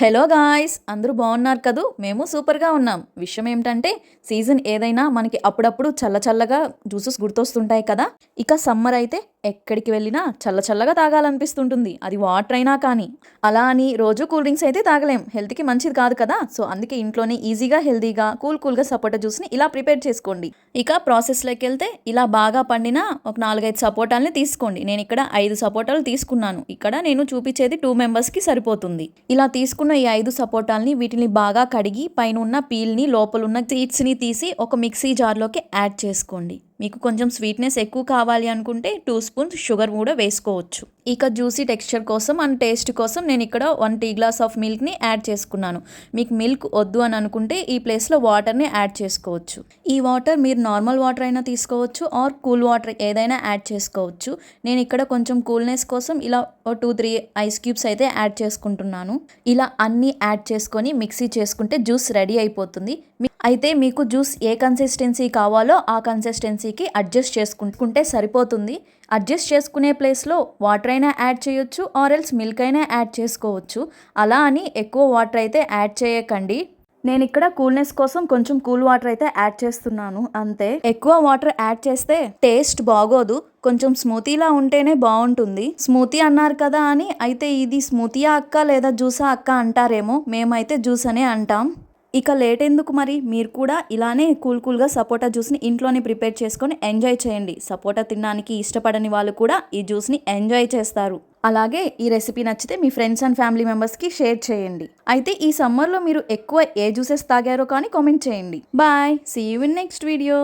Hello guys అందరూ బాగున్నారు కదూ? మేము సూపర్గా ఉన్నాం. విషయం ఏమిటంటే సీజన్ ఏదైనా మనకి అప్పుడప్పుడు చల్ల చల్లగా జ్యూసెస్ గుర్తొస్తుంటాయి కదా? ఇక సమ్మర్ అయితే ఎక్కడికి వెళ్ళినా చల్ల చల్లగా తాగాలనిపిస్తుంటుంది. అది వాటర్ అయినా కానీ. అలా అని రోజు కూల్ డ్రింక్స్ అయితే తాగలేం. హెల్త్కి మంచిది కాదు కదా. సో అందుకే ఇంట్లోనే ఈజీగా హెల్తీగా కూల్ కూల్గా సపోటా జ్యూస్ని ఇలా ప్రిపేర్ చేసుకోండి. ఇక ప్రాసెస్లోకి వెళ్తే ఇలా బాగా పండిన ఒక నాలుగైదు సపోటాలని తీసుకోండి. నేను ఇక్కడ ఐదు సపోటాలు తీసుకున్నాను. ఇక్కడ నేను చూపించేది టూ మెంబర్స్కి సరిపోతుంది. ఇలా తీసుకున్న ఈ ఐదు సపోటాలని వీటిని బాగా కడిగి పైన ఉన్న పీల్ని లోపల ఉన్న సీడ్స్ని తీసి ఒక మిక్సీ జార్లోకి యాడ్ చేసుకోండి. మీకు కొంచెం స్వీట్నెస్ ఎక్కువ కావాలి అనుకుంటే టూ స్పూన్స్ షుగర్ కూడా వేసుకోవచ్చు. ఇక జ్యూసీ టెక్స్చర్ కోసం అండ్ టేస్ట్ కోసం నేను ఇక్కడ వన్ టీ గ్లాస్ ఆఫ్ మిల్క్ని యాడ్ చేసుకున్నాను. మీకు మిల్క్ వద్దు అని అనుకుంటే ఈ ప్లేస్లో వాటర్ని యాడ్ చేసుకోవచ్చు. ఈ వాటర్ మీరు నార్మల్ వాటర్ అయినా తీసుకోవచ్చు ఆర్ కూల్ వాటర్ ఏదైనా యాడ్ చేసుకోవచ్చు. నేను ఇక్కడ కొంచెం కూల్నెస్ కోసం ఇలా టూ త్రీ ఐస్ క్యూబ్స్ అయితే యాడ్ చేసుకుంటున్నాను. ఇలా అన్నీ యాడ్ చేసుకొని మిక్సీ చేసుకుంటే జ్యూస్ రెడీ అయిపోతుంది. అయితే మీకు జ్యూస్ ఏ కన్సిస్టెన్సీ కావాలో ఆ కన్సిస్టెన్సీకి అడ్జస్ట్ చేసుకుంటే సరిపోతుంది. అడ్జస్ట్ చేసుకునే ప్లేస్లో వాటర్ అయినా యాడ్ చేయొచ్చు ఆర్ ఎల్స్ మిల్క్ అయినా యాడ్ చేసుకోవచ్చు. అలా అని ఎక్కువ వాటర్ అయితే యాడ్ చేయకండి. నేను ఇక్కడ కూల్నెస్ కోసం కొంచెం కూల్ వాటర్ అయితే యాడ్ చేస్తున్నాను. అంతే. ఎక్కువ వాటర్ యాడ్ చేస్తే టేస్ట్ బాగోదు. కొంచెం స్మూతీలా ఉంటేనే బాగుంటుంది. స్మూతీ అన్నారు కదా అని అయితే ఇది స్మూతీయా అక్క లేదా జ్యూసా అక్క అంటారేమో. మేమైతే జ్యూస్ అనే అంటాం. ఇక లేట్ ఎందుకు మరి? మీరు కూడా ఇలానే కూల్ కూల్గా సపోటా జ్యూస్ని ఇంట్లోనే ప్రిపేర్ చేసుకొని ఎంజాయ్ చేయండి. సపోటా తినడానికి ఇష్టపడని వాళ్ళు కూడా ఈ జ్యూస్ని ఎంజాయ్ చేస్తారు. అలాగే ఈ రెసిపీ నచ్చితే మీ ఫ్రెండ్స్ అండ్ ఫ్యామిలీ మెంబర్స్కి షేర్ చేయండి. అయితే ఈ సమ్మర్లో మీరు ఎక్కువ ఏ జ్యూసెస్ తాగారో కానీ కామెంట్ చేయండి. Bye! See you in next video